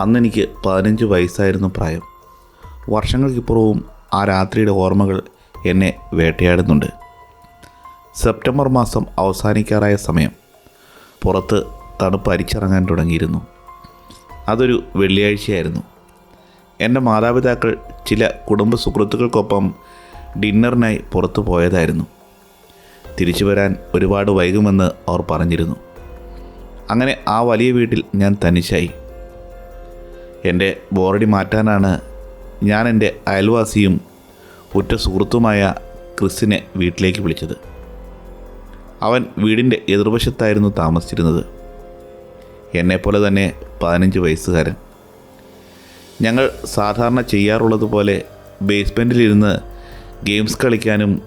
അന്നെനിക്ക് പതിനഞ്ച് വയസ്സായിരുന്നു പ്രായം. വർഷങ്ങൾക്കിപ്പുറവും ആ രാത്രിയുടെ ഓർമ്മകൾ എന്നെ വേട്ടയാടുന്നുണ്ട്. സെപ്റ്റംബർ മാസം അവസാനിക്കാറായ സമയം. പുറത്ത് തണുപ്പ് അരിച്ചിറങ്ങാൻ തുടങ്ങിയിരുന്നു. അതൊരു വെള്ളിയാഴ്ചയായിരുന്നു. എന്റെ മാതാപിതാക്കൾ ചില കുടുംബ സുഹൃത്തുക്കൾക്കൊപ്പം ഡിന്നറിനായി പുറത്തു പോയതായിരുന്നു. തിരിച്ചു വരാൻ ഒരുപാട് വൈകുമെന്ന് അവർ പറഞ്ഞിരുന്നു. അങ്ങനെ ആ വലിയ വീട്ടിൽ ഞാൻ തനിച്ചായി. എന്റെ ബോറടി മാറ്റാനാണ് ഞാൻ എന്റെ അയൽവാസിയും ഉറ്റ സുഹൃത്തുമായ ക്രിസിനെ വീട്ടിലേക്ക് വിളിച്ചത്. അവൻ വീടിന്റെ എതിർവശത്തായിരുന്നു താമസിച്ചിരുന്നത്. എന്നെപ്പോലെ തന്നെ പതിനഞ്ച് വയസ്സുകാരൻ. ഞങ്ങൾ സാധാരണ ചെയ്യാറുള്ളതുപോലെ ബേസ്മെന്റിലിരുന്ന് ഗെയിംസ് കളിക്കാനും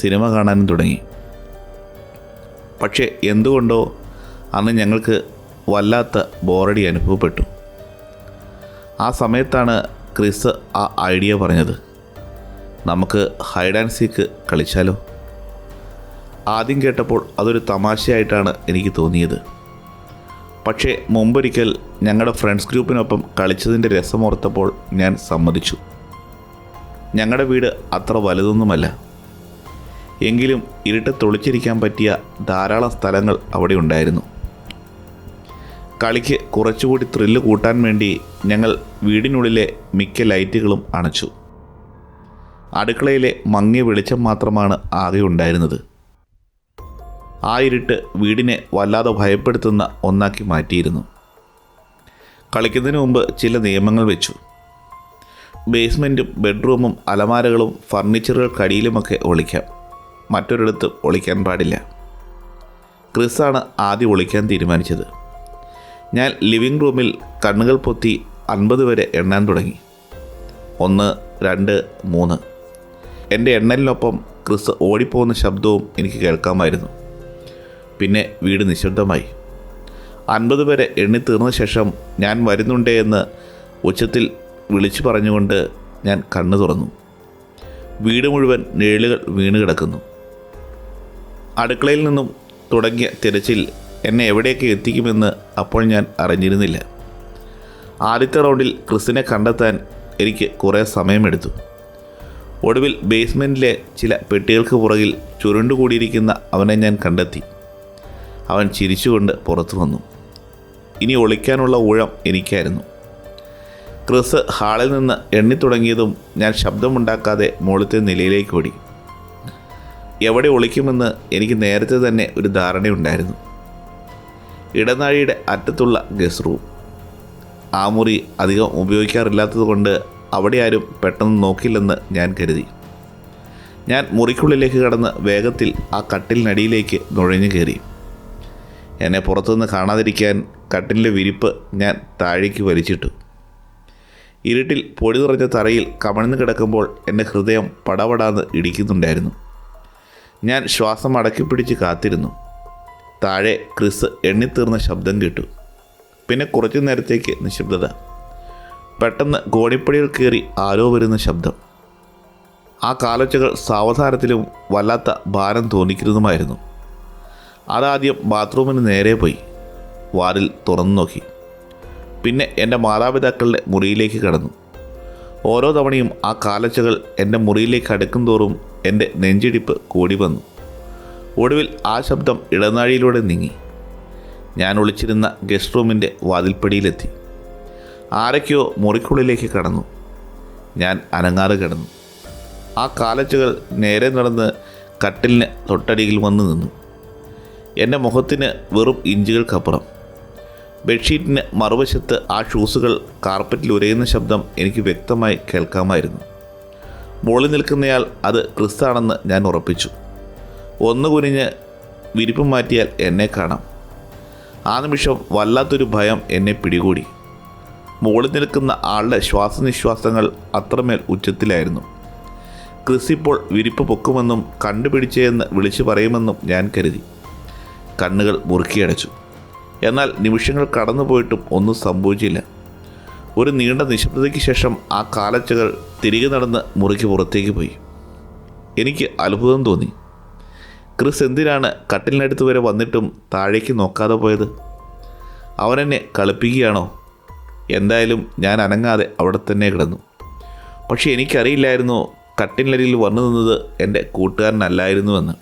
സിനിമ കാണാനും തുടങ്ങി. പക്ഷേ എന്തുകൊണ്ടോ അന്ന് ഞങ്ങൾക്ക് വല്ലാത്ത ബോറടി അനുഭവപ്പെട്ടു. ആ സമയത്താണ് ക്രിസ് ആ ഐഡിയ പറഞ്ഞത്. നമുക്ക് ഹൈഡ് ആൻഡ് സീക്ക് കളിച്ചാലോ? ആദ്യം കേട്ടപ്പോൾ അതൊരു തമാശയായിട്ടാണ് എനിക്ക് തോന്നിയത്. പക്ഷേ മുമ്പൊരിക്കൽ ഞങ്ങളുടെ ഫ്രണ്ട്സ് ഗ്രൂപ്പിനൊപ്പം കളിച്ചതിന്റെ രസമോർത്തപ്പോൾ ഞാൻ സമ്മതിച്ചു. ഞങ്ങളുടെ വീട് അത്ര വലുതൊന്നുമല്ല. എങ്കിലും ഇരുട്ട് തൊളിച്ചിരിക്കാൻ പറ്റിയ ധാരാളം സ്ഥലങ്ങൾ അവിടെ ഉണ്ടായിരുന്നു. കളിക്ക് കുറച്ചുകൂടി ത്രില്ല് കൂട്ടാൻ വേണ്ടി ഞങ്ങൾ വീടിനുള്ളിലെ മിക്ക ലൈറ്റുകളും അണച്ചു. അടുക്കളയിലെ മങ്ങിയ വെളിച്ചം മാത്രമാണ് ആകെ ഉണ്ടായിരുന്നത്. ആ ഇരുട്ട് വീടിനെ വല്ലാതെ ഭയപ്പെടുത്തുന്ന ഒന്നാക്കി മാറ്റിയിരുന്നു. കളിക്കുന്നതിന് മുമ്പ് ചില നിയമങ്ങൾ വെച്ചു. ബേസ്മെന്റും ബെഡ്റൂമും അലമാരകളും ഫർണിച്ചറുകൾക്കടിയിലുമൊക്കെ ഒളിക്കാം. മറ്റൊരിടത്ത് ഒളിക്കാൻ പാടില്ല. ക്രിസാണ് ആദ്യം ഒളിക്കാൻ തീരുമാനിച്ചത്. ഞാൻ ലിവിംഗ് റൂമിൽ കണ്ണുകൾ പൊത്തി അൻപത് വരെ എണ്ണാൻ തുടങ്ങി. ഒന്ന് രണ്ട് മൂന്ന്. എന്റെ എണ്ണലിനൊപ്പം ക്രിസ് ഓടിപ്പോകുന്ന ശബ്ദവും എനിക്ക് കേൾക്കാമായിരുന്നു. പിന്നെ വീട് നിശബ്ദമായി. അൻപത് വരെ എണ്ണി തീർന്ന ശേഷം ഞാൻ വരുന്നുണ്ടേ എന്ന് ഉച്ചത്തിൽ വിളിച്ചു പറഞ്ഞുകൊണ്ട് ഞാൻ കണ്ണു തുറന്നു. വീട് മുഴുവൻ നിഴലുകൾ വീണ് കിടക്കുന്നു. അടുക്കളയിൽ നിന്നും തുടങ്ങിയ തിരച്ചിൽ എന്നെ എവിടെയൊക്കെ എത്തിക്കുമെന്ന് അപ്പോൾ ഞാൻ അറിഞ്ഞിരുന്നില്ല. ആദ്യത്തെ റൗണ്ടിൽ ക്രിസിനെ കണ്ടെത്താൻ എനിക്ക് കുറേ സമയമെടുത്തു. ഒടുവിൽ ബേസ്മെന്റിലെ ചില പെട്ടികൾക്ക് പുറകിൽ ചുരുണ്ടുകൂടിയിരിക്കുന്ന അവനെ ഞാൻ കണ്ടെത്തി. അവൻ ചിരിച്ചുകൊണ്ട് പുറത്തു വന്നു. ഇനി ഒളിക്കാനുള്ള ഊഴം എനിക്കായിരുന്നു. ക്രിസ് ഹാളിൽ നിന്ന് എണ്ണിത്തുടങ്ങിയതും ഞാൻ ശബ്ദമുണ്ടാക്കാതെ മുകളിലത്തെ നിലയിലേക്ക് ഓടി. എവിടെ ഒളിക്കുമെന്ന് എനിക്ക് നേരത്തെ തന്നെ ഒരു ധാരണയുണ്ടായിരുന്നു. ഇടനാഴിയുടെ അറ്റത്തുള്ള ഗസ്റ്റ് റൂം. ആ മുറി അധികം ഉപയോഗിക്കാറില്ലാത്തതുകൊണ്ട് അവിടെ ആരും പെട്ടെന്ന് നോക്കില്ലെന്ന് ഞാൻ കരുതി. ഞാൻ മുറിക്കുള്ളിലേക്ക് കടന്ന് വേഗത്തിൽ ആ കട്ടിലിനടിയിലേക്ക് നുഴഞ്ഞു കയറി. എന്നെ പുറത്തുനിന്ന് കാണാതിരിക്കാൻ കട്ടിലിന്റെ വിരിപ്പ് ഞാൻ താഴേക്ക് വലിച്ചിട്ടു. ഇരുട്ടിൽ പൊടി നിറഞ്ഞ തറയിൽ കമഴ്ന്നു കിടക്കുമ്പോൾ എന്റെ ഹൃദയം പടപടാന്ന് ഇടിക്കുന്നുണ്ടായിരുന്നു. ഞാൻ ശ്വാസം അടക്കിപ്പിടിച്ച് കാത്തിരുന്നു. താഴെ ക്രിസ് എണ്ണിത്തീർന്ന ശബ്ദം കേട്ടു. പിന്നെ കുറച്ചു നേരത്തേക്ക് നിശബ്ദത. പെട്ടെന്ന് ഗോണിപ്പടിയിൽ കയറി ആരോ വരുന്ന ശബ്ദം. ആ കാലൊച്ചകൾ സാവധാനത്തിലും വല്ലാത്ത ഭാരം തോന്നിക്കുന്നതുമായിരുന്നു. അതാദ്യം ബാത്റൂമിന് നേരെ പോയി. വാതിൽ തുറന്നു നോക്കി പിന്നെ എന്റെ മാതാപിതാക്കളുടെ മുറിയിലേക്ക് കടന്നു. ഓരോ തവണയും ആ കാലച്ചകൾ എന്റെ മുറിയിലേക്ക് അടുക്കും തോറും എന്റെ നെഞ്ചിടിപ്പ് കൂടി വന്നു. ഒടുവിൽ ആ ശബ്ദം ഇടനാഴിയിലൂടെ നീങ്ങി. ഞാൻ ഒളിച്ചിരുന്ന ഗസ്റ്റ് റൂമിന്റെ വാതിൽപ്പടിയിലെത്തി. ആരൊക്കെയോ മുറിക്കുള്ളിലേക്ക് കടന്നു. ഞാൻ അനങ്ങാതെ കിടന്നു. ആ കാലച്ചുകൾ നേരെ നടന്ന് കട്ടിലിന് തൊട്ടടിയിൽ വന്ന് നിന്നു. എന്റെ മുഖത്തിന് വെറും ഇഞ്ചുകൾക്കപ്പുറം. ബെഡ്ഷീറ്റിന് മറുവശത്ത് ആ ഷൂസുകൾ കാർപ്പറ്റിൽ ഉരയുന്ന ശബ്ദം എനിക്ക് വ്യക്തമായി കേൾക്കാമായിരുന്നു. മുകളിൽ നിൽക്കുന്നയാൾ അത് ക്രിസ്താണെന്ന് ഞാൻ ഉറപ്പിച്ചു. ഒന്ന് കുനിഞ്ഞ് വിരിപ്പ് മാറ്റിയാൽ എന്നെ കാണാം. ആ നിമിഷം വല്ലാത്തൊരു ഭയം എന്നെ പിടികൂടി. മുകളിൽ നിൽക്കുന്ന ആളുടെ ശ്വാസനിശ്വാസങ്ങൾ അത്രമേൽ ഉച്ചത്തിലായിരുന്നു. ക്രിസ് ഇപ്പോൾ വിരിപ്പ് പൊക്കുമെന്നും കണ്ടുപിടിച്ചേയെന്ന് വിളിച്ചു പറയുമെന്നും ഞാൻ കരുതി. കണ്ണുകൾ മുറുക്കിയടച്ചു. എന്നാൽ നിമിഷങ്ങൾ കടന്നുപോയിട്ടും ഒന്നും സംഭവിച്ചില്ല. ഒരു നീണ്ട നിശബ്ദതയ്ക്ക് ശേഷം ആ കാലച്ചകൾ തിരികെ നടന്ന് മുറിക്ക് പുറത്തേക്ക് പോയി. എനിക്ക് അത്ഭുതം തോന്നി. ക്രിസ് എന്തിനാണ് കട്ടിലിനടുത്ത് വരെ വന്നിട്ടും താഴേക്ക് നോക്കാതെ പോയത്? അവനെന്നെ കളിപ്പിക്കുകയാണോ? എന്തായാലും ഞാൻ അനങ്ങാതെ അവിടെ തന്നെ കിടന്നു. പക്ഷേ എനിക്കറിയില്ലായിരുന്നു കട്ടിലരിയിൽ വന്നു നിന്നത് എന്റെ കൂട്ടുകാരനല്ലായിരുന്നുവെന്ന്.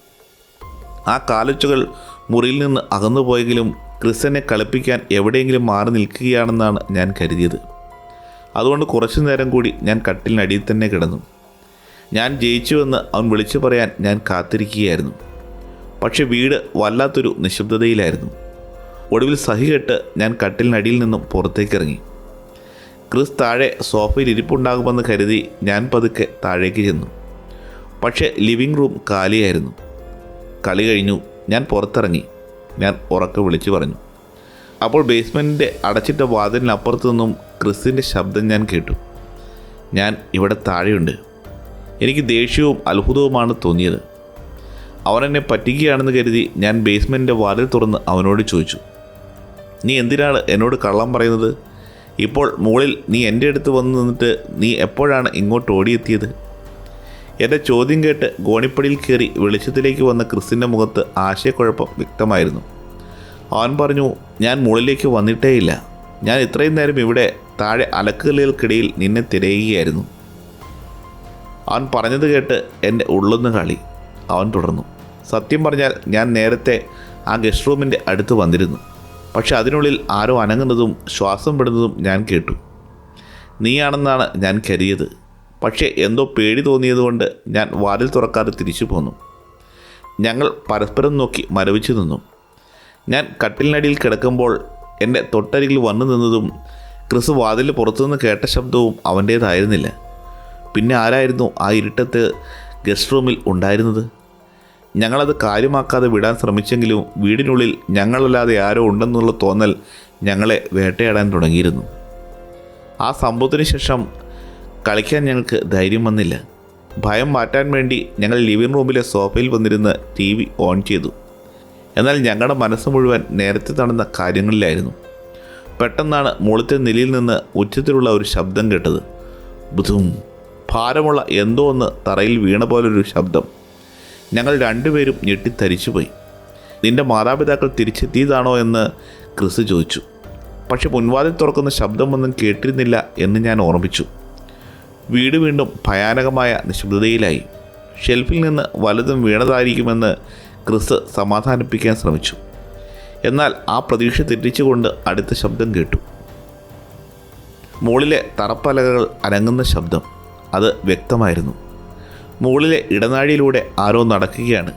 ആ കാലച്ചുകൾ മുറിയിൽ നിന്ന് അകന്നു പോയെങ്കിലും എന്നെ കളിപ്പിക്കാൻ എവിടെയെങ്കിലും മാറി നിൽക്കുകയാണെന്നാണ് ഞാൻ കരുതിയത്. അതുകൊണ്ട് കുറച്ചു നേരം കൂടി ഞാൻ കട്ടിലിനടിയിൽ തന്നെ കിടന്നു. ഞാൻ ജയിച്ചുവെന്ന് അവൻ വിളിച്ചു പറയാൻ ഞാൻ കാത്തിരിക്കുകയായിരുന്നു. പക്ഷെ വീട് വല്ലാത്തൊരു നിശബ്ദതയിലായിരുന്നു. ഒടുവിൽ സഹികെട്ട് ഞാൻ കട്ടിലിനടിയിൽ നിന്നും പുറത്തേക്കിറങ്ങി. ക്രിസ് താഴെ സോഫയിൽ ഇരിപ്പുണ്ടാകുമെന്ന് കരുതി ഞാൻ പതുക്കെ താഴേക്ക് ചെന്നു. പക്ഷേ ലിവിംഗ് റൂം കാലിയായിരുന്നു. കളി കഴിഞ്ഞു ഞാൻ പുറത്തിറങ്ങി. ഞാൻ ഉറക്കെ വിളിച്ചു പറഞ്ഞു. അപ്പോൾ ബേസ്മെന്റിന്റെ അടച്ചിട്ട വാതിലിനപ്പുറത്തു നിന്നും ക്രിസിന്റെ ശബ്ദം ഞാൻ കേട്ടു. ഞാൻ ഇവിടെ താഴെയുണ്ട്. എനിക്ക് ദേഷ്യവും അത്ഭുതവുമാണ് തോന്നിയത്. അവൻ എന്നെ പറ്റിക്കുകയാണെന്ന് കരുതി ഞാൻ ബേസ്മെന്റിന്റെ വാതിൽ തുറന്ന് അവനോട് ചോദിച്ചു നീ എന്തിനാണ് എന്നോട് കള്ളം പറയുന്നത്? ഇപ്പോൾ മുകളിൽ നീ എന്റെ അടുത്ത് വന്ന് നിന്നിട്ട് നീ എപ്പോഴാണ് ഇങ്ങോട്ട് ഓടിയെത്തിയത്? എന്റെ ചോദ്യം കേട്ട് ഗോണിപ്പടിയിൽ കയറി വെളിച്ചത്തിലേക്ക് വന്ന ക്രിസിന്റെ മുഖത്ത് ആശയക്കുഴപ്പം വ്യക്തമായിരുന്നു. അവൻ പറഞ്ഞു ഞാൻ മുകളിലേക്ക് വന്നിട്ടേയില്ല. ഞാൻ ഇത്രയും നേരം ഇവിടെ താഴെ അലക്കുകല്ലുകൾക്കിടയിൽ നിന്നെ തിരയുകയായിരുന്നു. അവൻ പറഞ്ഞത് കേട്ട് എന്റെ ഉള്ളൊന്ന് കളി. അവൻ തുടർന്നു സത്യം പറഞ്ഞാൽ ഞാൻ നേരത്തെ ആ ഗസ്റ്റ് റൂമിന്റെ അടുത്ത് വന്നിരുന്നു. പക്ഷെ അതിനുള്ളിൽ ആരോ അനങ്ങുന്നതും ശ്വാസം വിടുന്നതും ഞാൻ കേട്ടു. നീയാണെന്നാണ് ഞാൻ കരുതിയത്. പക്ഷേ എന്തോ പേടി തോന്നിയതുകൊണ്ട് ഞാൻ വാതിൽ തുറക്കാതെ തിരിച്ചു പോന്നു. ഞങ്ങൾ പരസ്പരം നോക്കി മരവിച്ചു നിന്നു. ഞാൻ കട്ടിലിനടിയിൽ കിടക്കുമ്പോൾ എന്റെ തൊട്ടരികിൽ വന്നു നിന്നതും ക്രിസ് വാതിൽ പുറത്തുനിന്ന് കേട്ട ശബ്ദവും അവന്റേതായിരുന്നില്ല. പിന്നെ ആരായിരുന്നു ആ ഇരുട്ടത്ത് ഗസ്റ്റ് റൂമിൽ ഉണ്ടായിരുന്നത്? ഞങ്ങളത് കാര്യമാക്കാതെ വിടാൻ ശ്രമിച്ചെങ്കിലും വീടിനുള്ളിൽ ഞങ്ങളല്ലാതെ ആരോ ഉണ്ടെന്നുള്ള തോന്നൽ ഞങ്ങളെ വേട്ടയാടാൻ തുടങ്ങിയിരുന്നു. ആ സംഭവത്തിന് ശേഷം കളിക്കാൻ ഞങ്ങൾക്ക് ധൈര്യം വന്നില്ല. ഭയം മാറ്റാൻ വേണ്ടി ഞങ്ങൾ ലിവിംഗ് റൂമിലെ സോഫയിൽ വന്നിരുന്ന് ടി വി ഓൺ ചെയ്തു. എന്നാൽ ഞങ്ങളുടെ മനസ്സ് മുഴുവൻ നേരത്തെ നടന്ന കാര്യങ്ങളിലായിരുന്നു. പെട്ടെന്നാണ് മുളത്തെ നിലയിൽ നിന്ന് ഉച്ചത്തിലുള്ള ഒരു ശബ്ദം കേട്ടത്. ബുധും ഭാരമുള്ള എന്തോ ഒന്ന് തറയിൽ വീണ പോലൊരു ശബ്ദം. ഞങ്ങൾ രണ്ടുപേരും ഞെട്ടിത്തരിച്ചുപോയി. നിന്റെ മാതാപിതാക്കൾ തിരിച്ചെത്തിയതാണോ എന്ന് ക്രിസ് ചോദിച്ചു. പക്ഷെ മുൻവാതിൽ തുറക്കുന്ന ശബ്ദമൊന്നും കേട്ടിരുന്നില്ല എന്ന് ഞാൻ ഓർമ്മിച്ചു വീട് വീണ്ടും ഭയാനകമായ നിശബ്ദതയിലായി. ഷെൽഫിൽ നിന്ന് വലുതും വീണതായിരിക്കുമെന്ന് ക്രിസ് സമാധാനിപ്പിക്കാൻ ശ്രമിച്ചു. എന്നാൽ ആ പ്രതീക്ഷ തെറ്റിച്ചുകൊണ്ട് അടുത്ത ശബ്ദം കേട്ടു. മുകളിലെ തറപ്പലകൾ അനങ്ങുന്ന ശബ്ദം. അത് വ്യക്തമായിരുന്നു. മുകളിലെ ഇടനാഴിയിലൂടെ ആരോ നടക്കുകയാണ്.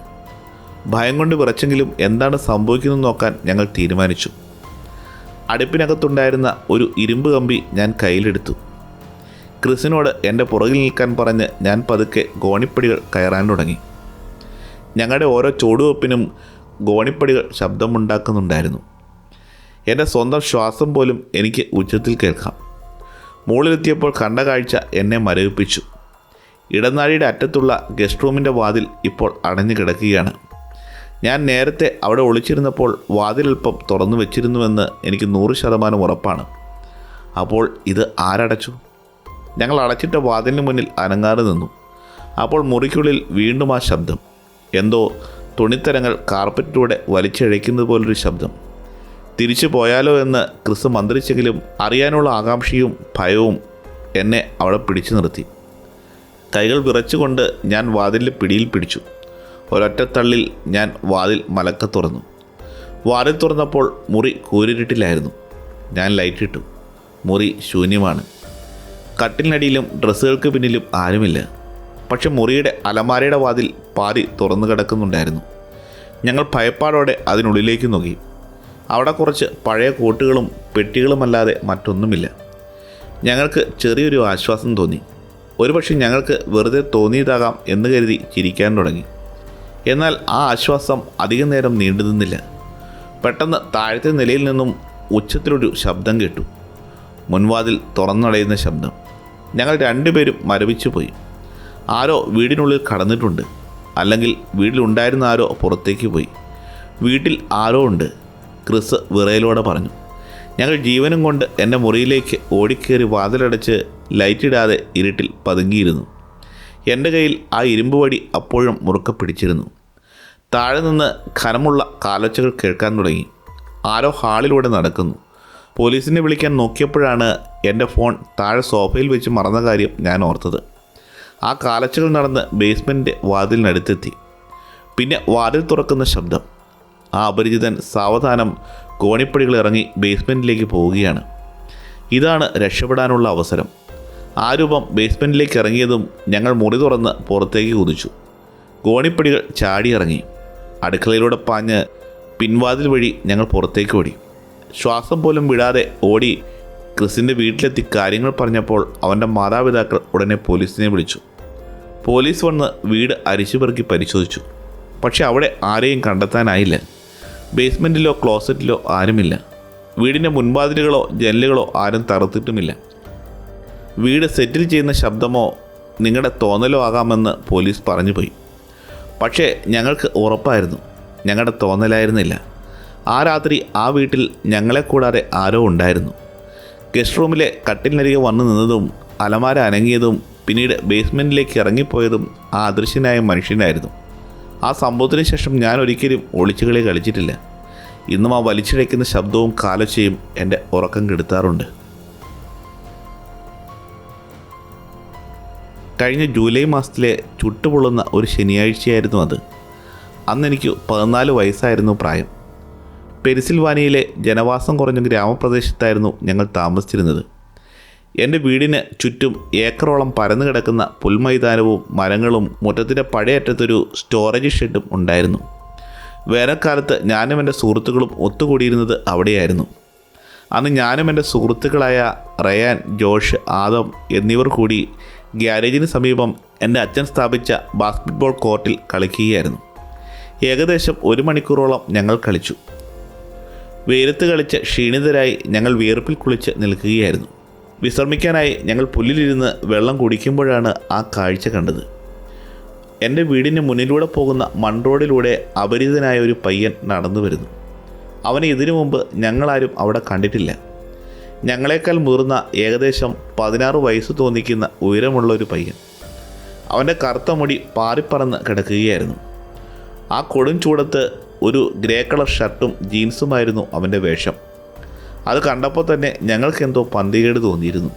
ഭയം കൊണ്ട് വിറച്ചെങ്കിലും എന്താണ് സംഭവിക്കുന്നത് നോക്കാൻ ഞങ്ങൾ തീരുമാനിച്ചു. അടുപ്പിനകത്തുണ്ടായിരുന്ന ഒരു ഇരുമ്പ് കമ്പി ഞാൻ കയ്യിലെടുത്തു. ക്രിസിനോട് എന്റെ പുറകിൽ നിൽക്കാൻ പറഞ്ഞ് ഞാൻ പതുക്കെ ഗോണിപ്പടികൾ കയറാൻ തുടങ്ങി. ഞങ്ങളുടെ ഓരോ ചുവടുവെപ്പിനും ഗോണിപ്പടികൾ ശബ്ദമുണ്ടാക്കുന്നുണ്ടായിരുന്നു. എന്റെ സ്വന്തം ശ്വാസം പോലും എനിക്ക് ഉച്ചത്തിൽ കേൾക്കാം. മുകളിലെത്തിയപ്പോൾ കണ്ട കാഴ്ച എന്നെ മരവിപ്പിച്ചു. ഇടനാഴിയുടെ അറ്റത്തുള്ള ഗസ്റ്റ് റൂമിന്റെ വാതിൽ ഇപ്പോൾ അടഞ്ഞു കിടക്കുകയാണ്. ഞാൻ നേരത്തെ അവിടെ ഒളിച്ചിരുന്നപ്പോൾ വാതിലൽപ്പം തുറന്നു വെച്ചിരുന്നുവെന്ന് എനിക്ക് നൂറ് ശതമാനം ഉറപ്പാണ്. അപ്പോൾ ഇത് ആരടച്ചു? ഞങ്ങൾ അടച്ചിട്ട വാതിലിന് മുന്നിൽ അനങ്ങാതെ നിന്നു. അപ്പോൾ മുറിക്കുള്ളിൽ വീണ്ടും ആ ശബ്ദം. എന്തോ തുണിത്തരങ്ങൾ കാർപ്പറ്റിലൂടെ വലിച്ചഴയ്ക്കുന്നത് പോലൊരു ശബ്ദം. തിരിച്ചു പോയാലോ എന്ന് ക്രിസ് മന്ത്രിച്ചെങ്കിലും അറിയാനുള്ള ആകാംക്ഷയും ഭയവും എന്നെ അവിടെ പിടിച്ചു നിർത്തി. കൈകൾ വിറച്ചുകൊണ്ട് ഞാൻ വാതിലിന്റെ പിടിയിൽ പിടിച്ചു. ഒരൊറ്റത്തള്ളിൽ ഞാൻ വാതിൽ മലക്ക തുറന്നു. വാതിൽ തുറന്നപ്പോൾ മുറി കൂരിരുട്ടിലായിരുന്നു. ഞാൻ ലൈറ്റിട്ടു മുറി ശൂന്യമാണ്. കട്ടിലിനടിയിലും ഡ്രസ്സുകൾക്ക് പിന്നിലും ആരുമില്ല. പക്ഷെ മുറിയുടെ അലമാരയുടെ വാതിൽ പാതി തുറന്നു കിടക്കുന്നുണ്ടായിരുന്നു. ഞങ്ങൾ ഭയപ്പാടോടെ അതിനുള്ളിലേക്ക് നോക്കി. അവിടെ കുറച്ച് പഴയ കോട്ടുകളും പെട്ടികളുമല്ലാതെ മറ്റൊന്നുമില്ല. ഞങ്ങൾക്ക് ചെറിയൊരു ആശ്വാസം തോന്നി. ഒരുപക്ഷെ ഞങ്ങൾക്ക് വെറുതെ തോന്നിയതാകാം എന്ന് കരുതി ചിരിക്കാൻ തുടങ്ങി. എന്നാൽ ആ ആശ്വാസം അധികം നേരം നീണ്ടു നിന്നില്ല. പെട്ടെന്ന് താഴത്തെ നിലയിൽ നിന്നും ഉച്ചത്തിലൊരു ശബ്ദം കേട്ടു. മുൻവാതിൽ തുറന്നടയുന്ന ശബ്ദം. ഞങ്ങൾ രണ്ടുപേരും മരവിച്ചു പോയി. ആരോ വീടിനുള്ളിൽ കടന്നിട്ടുണ്ട്. അല്ലെങ്കിൽ വീട്ടിലുണ്ടായിരുന്ന ആരോ പുറത്തേക്ക് പോയി. വീട്ടിൽ ആരോ ഉണ്ട് ക്രിസ് വിറയിലൂടെ പറഞ്ഞു. ഞങ്ങൾ ജീവനും കൊണ്ട് എന്റെ മുറിയിലേക്ക് ഓടിക്കേറി വാതിലടച്ച് ലൈറ്റിടാതെ ഇരുട്ടിൽ പതുങ്ങിയിരുന്നു. എന്റെ കയ്യിൽ ആ ഇരുമ്പ് വടി അപ്പോഴും മുറുക്ക പിടിച്ചിരുന്നു. താഴെ നിന്ന് ഖനമുള്ള കാലൊച്ചകൾ കേൾക്കാൻ തുടങ്ങി. ആരോ ഹാളിലൂടെ നടക്കുന്നു. പോലീസിനെ വിളിക്കാൻ നോക്കിയപ്പോഴാണ് എന്റെ ഫോൺ താഴെ സോഫയിൽ വെച്ച് മറന്ന കാര്യം ഞാൻ ഓർത്തത്. ആ കാലച്ചകൾ നടന്ന് ബേസ്മെന്റ് വാതിലിനടുത്തെത്തി. പിന്നെ വാതിൽ തുറക്കുന്ന ശബ്ദം. ആ അപരിചിതൻ സാവധാനം കോണിപ്പടികൾ ഇറങ്ങി ബേസ്മെന്റിലേക്ക് പോവുകയാണ്. ഇതാണ് രക്ഷപ്പെടാനുള്ള അവസരം. ആ രൂപം ബേസ്മെന്റിലേക്ക് ഇറങ്ങിയതും ഞങ്ങൾ മുറി തുറന്ന് പുറത്തേക്ക് കുതിച്ചു. ചാടി ചാടിയിറങ്ങി അടുക്കളയിലൂടെ പാഞ്ഞ് പിൻവാതിൽ വഴി ഞങ്ങൾ പുറത്തേക്ക് ഓടി. ശ്വാസം പോലും വിടാതെ ഓടി ക്രിസിന്റെ വീട്ടിലെത്തി കാര്യങ്ങൾ പറഞ്ഞപ്പോൾ അവന്റെ മാതാപിതാക്കൾ ഉടനെ പോലീസിനെ വിളിച്ചു. പോലീസ് വന്ന് വീട് അരിച്ചുപെറുക്കി പരിശോധിച്ചു. പക്ഷെ അവിടെ ആരെയും കണ്ടെത്താനായില്ല. ബേസ്മെന്റിലോ ക്ലോസറ്റിലോ ആരുമില്ല. വീടിന്റെ മുൻവാതിലുകളോ ജനലുകളോ ആരും തറുത്തിട്ടുമില്ല. വീട് സെറ്റിൽ ചെയ്യുന്ന ശബ്ദമോ നിങ്ങളുടെ തോന്നലോ ആകാമെന്ന് പോലീസ് പറഞ്ഞു പോയി. പക്ഷേ ഞങ്ങൾക്ക് ഉറപ്പായിരുന്നു. ഞങ്ങളുടെ തോന്നലായിരുന്നില്ല. ആ രാത്രി ആ വീട്ടിൽ ഞങ്ങളെ കൂടാതെ ആരോ ഉണ്ടായിരുന്നു. ഗസ്റ്റ് റൂമിലെ കട്ടിലിനരികെ വന്നു നിന്നതും അലമാര അനങ്ങിയതും പിന്നീട് ബേസ്മെന്റിലേക്ക് ഇറങ്ങിപ്പോയതും ആ അദൃശ്യനായ മനുഷ്യനായിരുന്നു. ആ സംഭവത്തിന് ശേഷം ഞാൻ ഒരിക്കലും ഒളിച്ചുകളി കളിച്ചിട്ടില്ല. ഇന്നും ആ വലിച്ചിഴയ്ക്കുന്ന ശബ്ദവും കാലൊച്ചയും എന്റെ ഉറക്കം കെടുത്താറുണ്ട്. കഴിഞ്ഞ ജൂലൈ മാസത്തിലെ ചുട്ടുപൊള്ളുന്ന ഒരു ശനിയാഴ്ചയായിരുന്നു അത്. അന്ന് എനിക്ക് പതിനാല് വയസ്സായിരുന്നു പ്രായം. പെരിസിൽവാനിയയിലെ ജനവാസം കുറഞ്ഞ ഗ്രാമപ്രദേശത്തായിരുന്നു ഞങ്ങൾ താമസിച്ചിരുന്നത്. എന്റെ വീടിന് ചുറ്റും ഏക്കറോളം പരന്നു കിടക്കുന്ന പുൽമൈതാനവും മരങ്ങളും മുറ്റത്തിന്റെ പഴയ അറ്റത്തൊരു സ്റ്റോറേജ് ഷെഡും ഉണ്ടായിരുന്നു. വേനൽക്കാലത്ത് ഞാനും എന്റെ സുഹൃത്തുക്കളും ഒത്തുകൂടിയിരുന്നത് അവിടെയായിരുന്നു. അന്ന് ഞാനും എന്റെ സുഹൃത്തുക്കളായ റയാൻ ജോഷ് ആദം എന്നിവർ കൂടി ഗ്യാരേജിന് സമീപം എന്റെ അച്ഛൻ സ്ഥാപിച്ച ബാസ്കറ്റ്ബോൾ കോർട്ടിൽ കളിക്കുകയായിരുന്നു. ഏകദേശം ഒരു മണിക്കൂറോളം ഞങ്ങൾ കളിച്ചു. വെയിലത്ത് കളിച്ച് ക്ഷീണിതരായി ഞങ്ങൾ വിയർപ്പിൽ കുളിച്ച് നിൽക്കുകയായിരുന്നു. വിശ്രമിക്കാനായി ഞങ്ങൾ പുല്ലിലിരുന്ന് വെള്ളം കുടിക്കുമ്പോഴാണ് ആ കാഴ്ച കണ്ടത്. എന്റെ വീടിന് മുന്നിലൂടെ പോകുന്ന മൺറോഡിലൂടെ അപരിചിതനായ ഒരു പയ്യൻ നടന്നു വരുന്നു അവനെ ഇതിനു മുമ്പ് ഞങ്ങളാരും അവിടെ കണ്ടിട്ടില്ല. ഞങ്ങളെക്കാൾ മുതിർന്ന ഏകദേശം പതിനാറ് വയസ്സ് തോന്നിക്കുന്ന ഉയരമുള്ള ഒരു പയ്യൻ. അവന്റെ കറുത്ത മുടി പാറിപ്പറന്ന് കിടക്കുകയായിരുന്നു. ആ കൊടും ചൂടത്ത് ഒരു ഗ്രേ കളർ ഷർട്ടും ജീൻസുമായിരുന്നു അവന്റെ വേഷം. അത് കണ്ടപ്പോൾ തന്നെ ഞങ്ങൾക്കെന്തോ പന്തികേട് തോന്നിയിരുന്നു.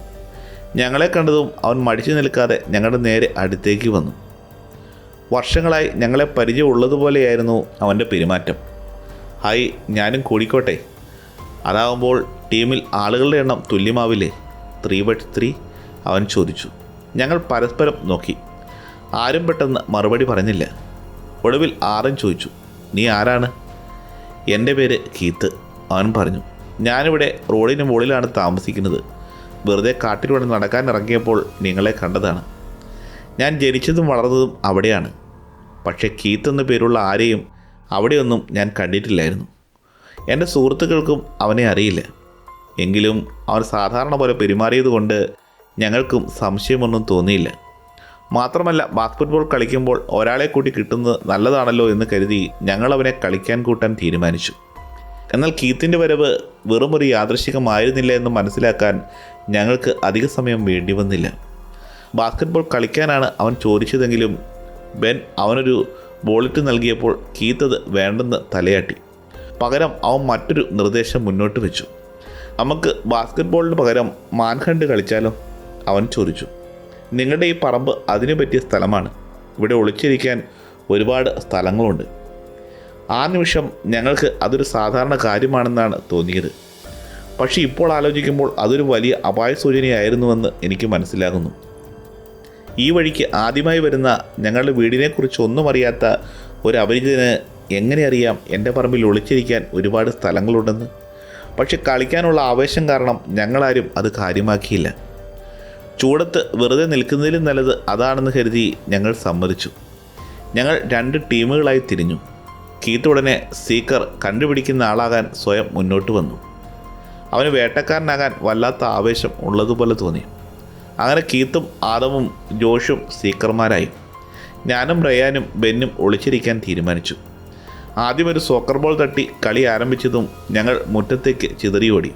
ഞങ്ങളെ കണ്ടതും അവൻ മടിച്ചു നിൽക്കാതെ ഞങ്ങളുടെ നേരെ അടുത്തേക്ക് വന്നു. വർഷങ്ങളായി ഞങ്ങളെ പരിചയമുള്ളതുപോലെയായിരുന്നു അവന്റെ പെരുമാറ്റം. ഹായ് ഞാനും കൂടിക്കോട്ടെ അതാകുമ്പോൾ ടീമിൽ ആളുകളുടെ എണ്ണം തുല്യമാവില്ലേ? ത്രീ ബൈ ത്രീ അവൻ ചോദിച്ചു. ഞങ്ങൾ പരസ്പരം നോക്കി. ആരും പെട്ടെന്ന് മറുപടി പറഞ്ഞില്ല. ഒടുവിൽ ആറും ചോദിച്ചു നീ ആരാണ്? എന്റെ പേര് കീത്ത് അവൻ പറഞ്ഞു. ഞാനിവിടെ റോഡിന് മുകളിലാണ് താമസിക്കുന്നത്. വെറുതെ കാട്ടിലൂടെ നടക്കാൻ ഇറങ്ങിയപ്പോൾ നിങ്ങളെ കണ്ടതാണ്. ഞാൻ ജനിച്ചതും വളർന്നതും അവിടെയാണ്. പക്ഷേ കീത്ത് എന്ന പേരുള്ള ആരെയും അവിടെയൊന്നും ഞാൻ കണ്ടിട്ടില്ലായിരുന്നു. എന്റെ സുഹൃത്തുക്കൾക്കും അവനെ അറിയില്ല. എങ്കിലും അവൻ സാധാരണ പോലെ പെരുമാറിയതുകൊണ്ട് ഞങ്ങൾക്കും സംശയമൊന്നും തോന്നിയില്ല. മാത്രമല്ല ബാസ്കറ്റ്ബോൾ കളിക്കുമ്പോൾ ഒരാളെ കൂട്ടി കിട്ടുന്നത് നല്ലതാണല്ലോ എന്ന് കരുതി ഞങ്ങൾ അവനെ കളിക്കാൻ കൂട്ടാൻ തീരുമാനിച്ചു. എന്നാൽ കീത്തിന്റെ വരവ് വെറും ഒരു യാദൃശികമായിരുന്നില്ല എന്ന് മനസ്സിലാക്കാൻ ഞങ്ങൾക്ക് അധിക സമയം വേണ്ടി വന്നില്ല. ബാസ്കറ്റ്ബോൾ കളിക്കാനാണ് അവൻ ചോദിച്ചതെങ്കിലും ബെൻ അവനൊരു ബോളിറ്റ് നൽകിയപ്പോൾ കീത്തത് വേണ്ടെന്ന് തലയാട്ടി. പകരം അവൻ മറ്റൊരു നിർദ്ദേശം മുന്നോട്ട് വെച്ചു. നമുക്ക് ബാസ്കറ്റ്ബോളിന് പകരം മാൻഹണ്ട് കളിച്ചാലോ? അവൻ ചോദിച്ചു. നിങ്ങളുടെ ഈ പറമ്പ് അതിനു പറ്റിയ സ്ഥലമാണ്. ഇവിടെ ഒളിച്ചിരിക്കാൻ ഒരുപാട് സ്ഥലങ്ങളുണ്ട്. ആ നിമിഷം ഞങ്ങൾക്ക് അതൊരു സാധാരണ കാര്യമാണെന്നാണ് തോന്നിയത്. പക്ഷേ ഇപ്പോൾ ആലോചിക്കുമ്പോൾ അതൊരു വലിയ അപായ സൂചനയായിരുന്നുവെന്ന് എനിക്ക് മനസ്സിലാകുന്നു. ഈ വഴിക്ക് ആദ്യമായി വരുന്ന ഞങ്ങളുടെ വീടിനെക്കുറിച്ച് ഒന്നും അറിയാത്ത ഒരു അപരിചിതന് എങ്ങനെ അറിയാം എന്റെ പറമ്പിൽ ഒളിച്ചിരിക്കാൻ ഒരുപാട് സ്ഥലങ്ങളുണ്ടെന്ന്? പക്ഷെ കളിക്കാനുള്ള ആവേശം കാരണം ഞങ്ങളാരും അത് കാര്യമാക്കിയില്ല. ചൂടത്ത് വെറുതെ നിൽക്കുന്നതിലും നല്ലത് അതാണെന്ന് കരുതി ഞങ്ങൾ സമ്മതിച്ചു. ഞങ്ങൾ രണ്ട് ടീമുകളായി തിരിഞ്ഞു. കീത്ത് ഉടനെ സീക്കർ കണ്ടുപിടിക്കുന്ന ആളാകാൻ സ്വയം മുന്നോട്ട് വന്നു. അവന് വേട്ടക്കാരനാകാൻ വല്ലാത്ത ആവേശം ഉള്ളതുപോലെ തോന്നി. അങ്ങനെ കീത്തും ആദവും ജോഷും സീക്കർമാരായി. ഞാനും റയാനും ബെന്നും ഒളിച്ചിരിക്കാൻ തീരുമാനിച്ചു. ആദ്യം ഒരു സോക്കർ ബോൾ തട്ടി കളി ആരംഭിച്ചതും ഞങ്ങൾ മുറ്റത്തേക്ക് ഓടി.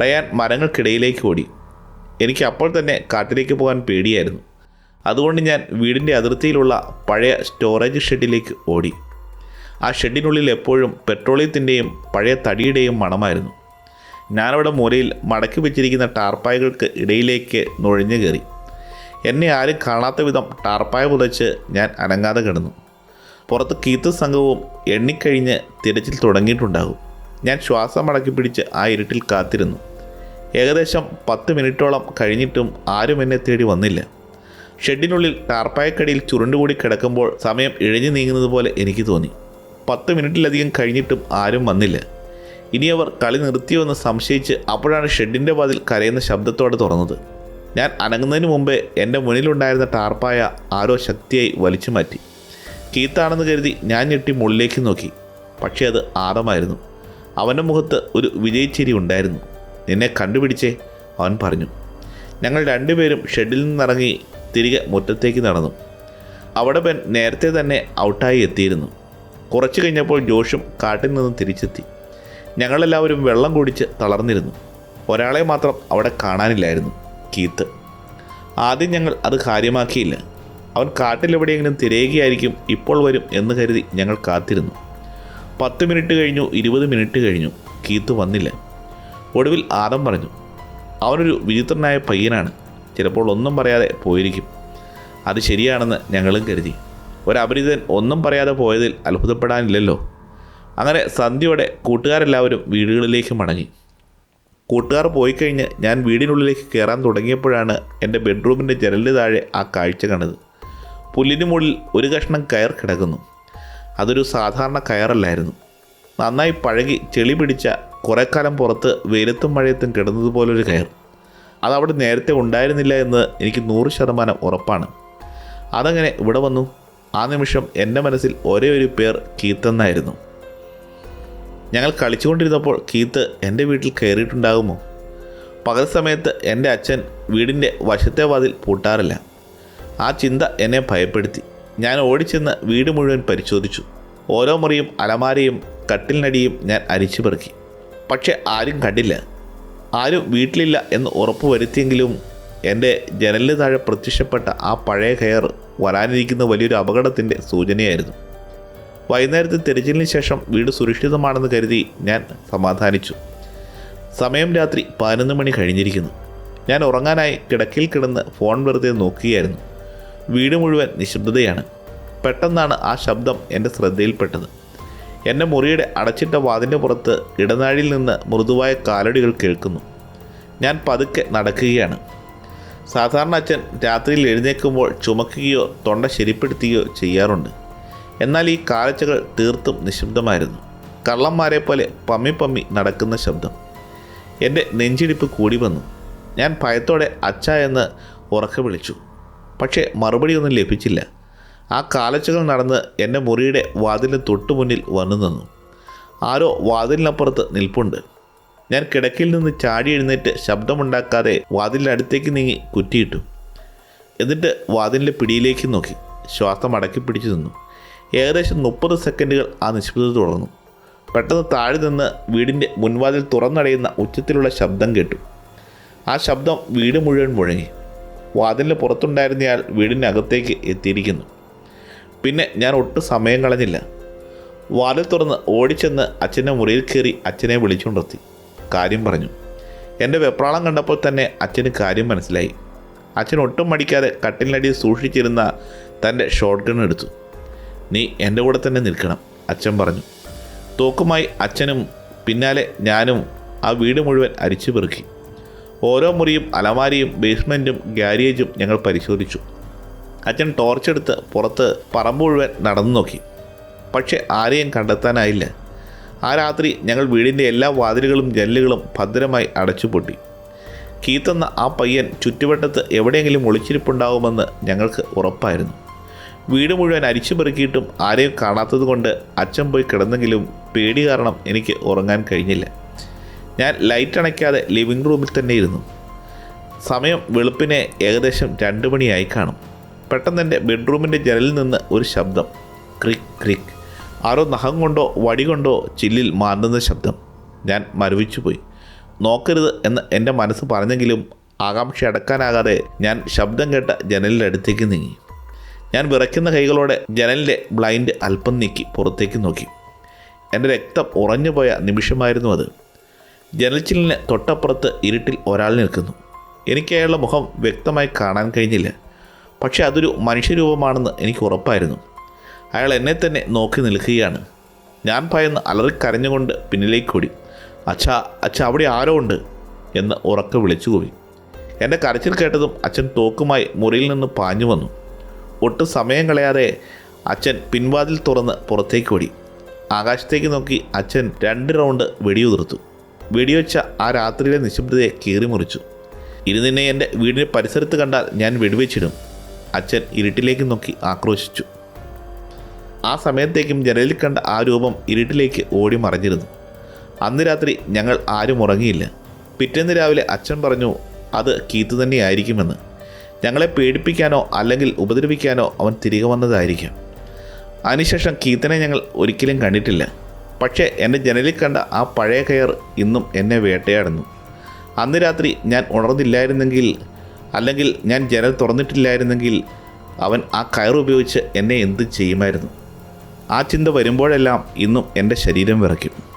റയാൻ മരങ്ങൾക്കിടയിലേക്ക് ഓടി. എനിക്ക് അപ്പോൾ തന്നെ കാട്ടിലേക്ക് പോകാൻ പേടിയായിരുന്നു. അതുകൊണ്ട് ഞാൻ വീടിന്റെ അതിർത്തിയിലുള്ള പഴയ സ്റ്റോറേജ് ഷെഡിലേക്ക് ഓടി. ആ ഷെഡിനുള്ളിൽ എപ്പോഴും പെട്രോളിയത്തിന്റെയും പഴയ തടിയുടെയും മണമായിരുന്നു. ഞാനവിടെ മൂലയിൽ മടക്കി വെച്ചിരിക്കുന്ന ടാർപ്പായകൾക്ക് ഇടയിലേക്ക് നുഴഞ്ഞു കയറി. എന്നെ ആരും കാണാത്ത വിധം ടാർപ്പായ പുതച്ച് ഞാൻ അനങ്ങാതെ കിടന്നു. പുറത്ത് കീത്ത് സംഘവും എണ്ണിക്കഴിഞ്ഞ് തിരച്ചിൽ തുടങ്ങിയിട്ടുണ്ടാകും. ഞാൻ ശ്വാസം അടക്കി പിടിച്ച് ആ ഇരുട്ടിൽ കാത്തിരുന്നു. ഏകദേശം പത്ത് മിനിറ്റോളം കഴിഞ്ഞിട്ടും ആരും എന്നെ തേടി വന്നില്ല. ഷെഡിനുള്ളിൽ ടാർപ്പായക്കടിയിൽ ചുരുണ്ടുകൂടി കിടക്കുമ്പോൾ സമയം ഇഴഞ്ഞു നീങ്ങുന്നത് പോലെ എനിക്ക് തോന്നി. പത്ത് മിനിറ്റിലധികം കഴിഞ്ഞിട്ടും ആരും വന്നില്ല. ഇനി അവർ കളി നിർത്തിയോന്ന് സംശയിച്ച് അപ്പോഴാണ് ഷെഡിന്റെ വാതിൽ കരയുന്ന ശബ്ദത്തോടെ തുറന്നത്. ഞാൻ അനങ്ങുന്നതിന് മുമ്പേ എന്റെ മുന്നിലുണ്ടായിരുന്ന ടാർപ്പായ ആരോ ശക്തിയായി വലിച്ചു മാറ്റി കീത്താണെന്ന് കരുതി ഞാൻ ഞെട്ടി മുകളിലേക്ക് നോക്കി. പക്ഷേ അത് ആദമായിരുന്നു. അവന്റെ മുഖത്ത് ഒരു വിജയിച്ചിരി ഉണ്ടായിരുന്നു. നിന്നെ കണ്ടുപിടിച്ചേ അവൻ പറഞ്ഞു. ഞങ്ങൾ രണ്ടുപേരും ഷെഡിൽ നിന്നിറങ്ങി തിരികെ മുറ്റത്തേക്ക് നടന്നു. അവിടെ പെൻ നേരത്തെ തന്നെ ഔട്ടായി എത്തിയിരുന്നു. കുറച്ച് കഴിഞ്ഞപ്പോൾ ജോഷും കാട്ടിൽ നിന്ന് തിരിച്ചെത്തി. ഞങ്ങളെല്ലാവരും വെള്ളം കുടിച്ച് തളർന്നിരുന്നു. ഒരാളെ മാത്രം അവിടെ കാണാനില്ലായിരുന്നു കീത്ത്. ആദ്യം ഞങ്ങൾ അത് കാര്യമാക്കിയില്ല. അവൻ കാട്ടിലെവിടെയെങ്കിലും തിരയുകയായിരിക്കും ഇപ്പോൾ വരും എന്ന് കരുതി ഞങ്ങൾ കാത്തിരുന്നു. പത്ത് മിനിറ്റ് കഴിഞ്ഞു ഇരുപത് മിനിറ്റ് കഴിഞ്ഞു കീത്ത് വന്നില്ല. ഒടുവിൽ ആദം പറഞ്ഞു അവനൊരു വിചിത്രനായ പയ്യനാണ് ചിലപ്പോൾ ഒന്നും പറയാതെ പോയിരിക്കും. അത് ശരിയാണെന്ന് ഞങ്ങളും കരുതി. ഒരപരിചിതൻ ഒന്നും പറയാതെ പോയതിൽ അത്ഭുതപ്പെടാനില്ലല്ലോ. അങ്ങനെ സന്ധ്യയോടെ കൂട്ടുകാരെല്ലാവരും വീടുകളിലേക്ക് മടങ്ങി. കൂട്ടുകാർ പോയി കഴിഞ്ഞ് ഞാൻ വീടിനുള്ളിലേക്ക് കയറാൻ തുടങ്ങിയപ്പോഴാണ് എന്റെ ബെഡ്റൂമിന്റെ ജനലിന് താഴെ ആ കാഴ്ച കണ്ടത്. പുല്ലിന് മുകളിൽ ഒരു കഷ്ണം കയർ കിടക്കുന്നു. അതൊരു സാധാരണ കയറല്ലായിരുന്നു. നന്നായി പഴകി ചെളി പിടിച്ച കുറേ കാലം പുറത്ത് വെയിലത്തും മഴയത്തും കിടന്നതുപോലൊരു കയർ. അതവിടെ നേരത്തെ ഉണ്ടായിരുന്നില്ല എന്ന് എനിക്ക് നൂറ് ശതമാനം ഉറപ്പാണ്. അതങ്ങനെ ഇവിടെ വന്നു? ആ നിമിഷം എന്റെ മനസ്സിൽ ഒരേ ഒരു പേർ കീത്തെന്നായിരുന്നു ഞങ്ങൾ കളിച്ചുകൊണ്ടിരുന്നപ്പോൾ കീത്ത് എന്റെ വീട്ടിൽ കയറിയിട്ടുണ്ടാകുമോ? പകൽ സമയത്ത് എന്റെ അച്ഛൻ വീടിന്റെ വശത്തെ വാതിൽ പൂട്ടാറില്ല. ആ ചിന്ത എന്നെ ഭയപ്പെടുത്തി. ഞാൻ ഓടിച്ചെന്ന് വീട് മുഴുവൻ പരിശോധിച്ചു. ഓരോ മുറിയും അലമാരയും കട്ടിലിനടിയും ഞാൻ അരിച്ചു പെറുക്കി. പക്ഷെ ആരും കണ്ടില്ല. ആരും വീട്ടിലില്ല എന്ന് ഉറപ്പ് വരുത്തിയെങ്കിലും എന്റെ ജനലിന് താഴെ പ്രത്യക്ഷപ്പെട്ട ആ പഴയ കയർ വരാനിരിക്കുന്ന വലിയൊരു അപകടത്തിന്റെ സൂചനയായിരുന്നു. വൈകുന്നേരത്തെ തിരച്ചിലിന് ശേഷം വീട് സുരക്ഷിതമാണെന്ന് കരുതി ഞാൻ സമാധാനിച്ചു. സമയം രാത്രി പതിനൊന്ന് മണി കഴിഞ്ഞിരിക്കുന്നു. ഞാൻ ഉറങ്ങാനായി കിടക്കിൽ കിടന്ന് ഫോൺ വെറുതെ നോക്കുകയായിരുന്നു. വീട് മുഴുവൻ നിശബ്ദതയാണ്. പെട്ടെന്നാണ് ആ ശബ്ദം എന്റെ ശ്രദ്ധയിൽപ്പെട്ടത്. എന്റെ മുറിയുടെ അടച്ചിട്ട വാതിന്റെ പുറത്ത് ഇടനാഴിയിൽ നിന്ന് മൃദുവായ കാലടികൾ കേൾക്കുന്നു. ഞാൻ പതുക്കെ നടക്കുകയാണ്. സാധാരണ അച്ഛൻ രാത്രിയിൽ എഴുന്നേൽക്കുമ്പോൾ ചുമക്കുകയോ തൊണ്ട ശരിപ്പെടുത്തുകയോ ചെയ്യാറുണ്ട്. എന്നാൽ ഈ കാലച്ചകൾ തീർത്തും നിശബ്ദമായിരുന്നു. കള്ളന്മാരെ പോലെ പമ്മി പമ്മി നടക്കുന്ന ശബ്ദം. എന്റെ നെഞ്ചിടിപ്പ് കൂടി വന്നു. ഞാൻ ഭയത്തോടെ അച്ഛ എന്ന് ഉറക്കെ വിളിച്ചു. പക്ഷേ മറുപടിയൊന്നും ലഭിച്ചില്ല. ആ കാലച്ചകൾ നടന്ന് എന്റെ മുറിയുടെ വാതിലിന് തൊട്ടു മുന്നിൽ വന്നു നിന്നു. ആരോ വാതിലിനപ്പുറത്ത് നിൽപ്പുണ്ട്. ഞാൻ കിടക്കയിൽ നിന്ന് ചാടി എഴുന്നേറ്റ് ശബ്ദമുണ്ടാക്കാതെ വാതിലിന്റെ അടുത്തേക്ക് നീങ്ങി കുറ്റിയിട്ടു. എന്നിട്ട് വാതിലിന്റെ പിടിയിലേക്ക് നോക്കി. ശ്വാസം അടക്കി പിടിച്ചു നിന്നു. ഏകദേശം മുപ്പത് സെക്കൻഡുകൾ ആ നിശബ്ദത തുടർന്നു. പെട്ടെന്ന് താഴെ നിന്ന് വീടിന്റെ മുൻവാതിൽ തുറന്നടയുന്ന ഉച്ചത്തിലുള്ള ശബ്ദം കേട്ടു. ആ ശബ്ദം വീട് മുഴുവൻ മുഴങ്ങി. വാതിലിന് പുറത്തുണ്ടായിരുന്നയാൾ വീടിനകത്തേക്ക് എത്തിയിരിക്കുന്നു. പിന്നെ ഞാൻ ഒട്ടും സമയം കളഞ്ഞില്ല. വാതിൽ തുറന്ന് ഓടിച്ചെന്ന് അച്ഛന്റെ മുറിയിൽ കയറി അച്ഛനെ വിളിച്ചുകൊണ്ടെത്തി കാര്യം പറഞ്ഞു. എന്റെ വെപ്രാളം കണ്ടപ്പോൾ തന്നെ അച്ഛന് കാര്യം മനസ്സിലായി. അച്ഛൻ ഒട്ടും മടിക്കാതെ കട്ടിലിനടിയിൽ സൂക്ഷിച്ചിരുന്ന തന്റെ ഷോട്ട് ഗൺ എടുത്തു. നീ എന്റെ കൂടെ തന്നെ നിൽക്കണം അച്ഛൻ പറഞ്ഞു. തോക്കുമായി അച്ഛനും പിന്നാലെ ഞാനും ആ വീട് മുഴുവൻ അരിച്ചു പെറുക്കി. ഓരോ മുറിയും അലമാരിയും ബേസ്മെന്റും ഗ്യാരേജും ഞങ്ങൾ പരിശോധിച്ചു. അച്ഛൻ ടോർച്ചെടുത്ത് പുറത്ത് പറമ്പ് മുഴുവൻ നടന്നു നോക്കി. പക്ഷേ ആരെയും കണ്ടെത്താനായില്ല. ആ രാത്രി ഞങ്ങൾ വീടിന്റെ എല്ലാ വാതിലുകളും ജല്ലുകളും ഭദ്രമായി അടച്ചുപൂട്ടി. കീത്തെന്ന ആ പയ്യൻ ചുറ്റുവട്ടത്ത് എവിടെയെങ്കിലും ഒളിച്ചിരിപ്പുണ്ടാകുമെന്ന് ഞങ്ങൾക്ക് ഉറപ്പായിരുന്നു. വീട് മുഴുവൻ അരിച്ചു പെറുക്കിയിട്ടും ആരെയും കാണാത്തത് കൊണ്ട് അച്ഛൻ പോയി കിടന്നെങ്കിലും പേടി കാരണം എനിക്ക് ഉറങ്ങാൻ കഴിഞ്ഞില്ല. ഞാൻ ലൈറ്റ് അണയ്ക്കാതെ ലിവിംഗ് റൂമിൽ തന്നെ ഇരുന്നു. സമയം വെളുപ്പിനെ ഏകദേശം രണ്ട് മണിയായി കാണും. പെട്ടെന്ന് എന്റെ ബെഡ്റൂമിന്റെ ജനലിൽ നിന്ന് ഒരു ശബ്ദം ക്രിക് ക്രിക്. ആരോ നഖം കൊണ്ടോ വടി കൊണ്ടോ ചില്ലിൽ മാന്തുന്ന ശബ്ദം. ഞാൻ മരവിച്ചു പോയി. നോക്കരുത് എന്ന് എന്റെ മനസ്സ് പറഞ്ഞെങ്കിലും ആകാംക്ഷ അടക്കാനാകാതെ ഞാൻ ശബ്ദം കേട്ട ജനലിന്റെ അടുത്തേക്ക് നീങ്ങി. ഞാൻ വിറയ്ക്കുന്ന കൈകളോടെ ജനലിന്റെ ബ്ലൈൻഡ് അല്പം നീക്കി പുറത്തേക്ക് നോക്കി. എന്റെ രക്തം ഉറഞ്ഞുപോയ നിമിഷമായിരുന്നു അത്. ജനൽച്ചിലിന് തൊട്ടപ്പുറത്ത് ഇരുട്ടിൽ ഒരാൾ നിൽക്കുന്നു. എനിക്ക് അയാളുടെ മുഖം വ്യക്തമായി കാണാൻ കഴിഞ്ഞില്ല. പക്ഷേ അതൊരു മനുഷ്യരൂപമാണെന്ന് എനിക്ക് ഉറപ്പായിരുന്നു. അയാൾ എന്നെ തന്നെ നോക്കി നിൽക്കുകയാണ്. ഞാൻ ഭയന്ന് അലറിക്കരഞ്ഞുകൊണ്ട് പിന്നിലേക്ക് ഓടി. അച്ഛാ അച്ഛ അവിടെ ആരോ ഉണ്ട്? എന്ന് ഉറക്കെ വിളിച്ചു കൂവി എന്റെ കരച്ചിൽ കേട്ടതും അച്ഛൻ തോക്കുമായി മുറിയിൽ നിന്ന് പാഞ്ഞു വന്നു. ഒട്ടും സമയം കളയാതെ അച്ഛൻ പിൻവാതിൽ തുറന്ന് പുറത്തേക്ക് ഓടി. ആകാശത്തേക്ക് നോക്കി അച്ഛൻ രണ്ട് റൗണ്ട് വെടിയുതിർത്തു. വെടിവെച്ച ആ രാത്രിയിലെ നിശബ്ദതയെ കീറി മുറിച്ചു. നിന്നെ എന്റെ വീടിന്റെ പരിസരത്ത് കണ്ടാൽ ഞാൻ വെടിവെച്ചിടും. അച്ഛൻ ഇരുട്ടിലേക്ക് നോക്കി ആക്രോശിച്ചു. ആ സമയത്തേക്കും ജനലിൽ കണ്ട ആ രൂപം ഇരുട്ടിലേക്ക് ഓടി മറഞ്ഞിരുന്നു. അന്ന് രാത്രി ഞങ്ങൾ ആരും ഉറങ്ങിയില്ല. പിറ്റേന്ന് രാവിലെ അച്ഛൻ പറഞ്ഞു അത് കീത്ത് തന്നെയായിരിക്കുമെന്ന്. ഞങ്ങളെ പേടിപ്പിക്കാനോ അല്ലെങ്കിൽ ഉപദ്രവിക്കാനോ അവൻ തിരികെ വന്നതായിരിക്കാം. അതിനുശേഷം കീത്തനെ ഞങ്ങൾ ഒരിക്കലും കണ്ടിട്ടില്ല. പക്ഷേ എന്റെ ജനലിൽ കണ്ട ആ പഴയ കയർ ഇന്നും എന്നെ വേട്ടയാടുന്നു. അന്ന് രാത്രി ഞാൻ ഉണർന്നില്ലായിരുന്നെങ്കിൽ അല്ലെങ്കിൽ ഞാൻ ജനൽ തുറന്നിട്ടില്ലായിരുന്നെങ്കിൽ അവൻ ആ കയർ ഉപയോഗിച്ച് എന്നെ എന്ത് ചെയ്യുമായിരുന്നു? ആ ചിന്ത വരുമ്പോഴെല്ലാം ഇന്നും എന്റെ ശരീരം വിറയ്ക്കും.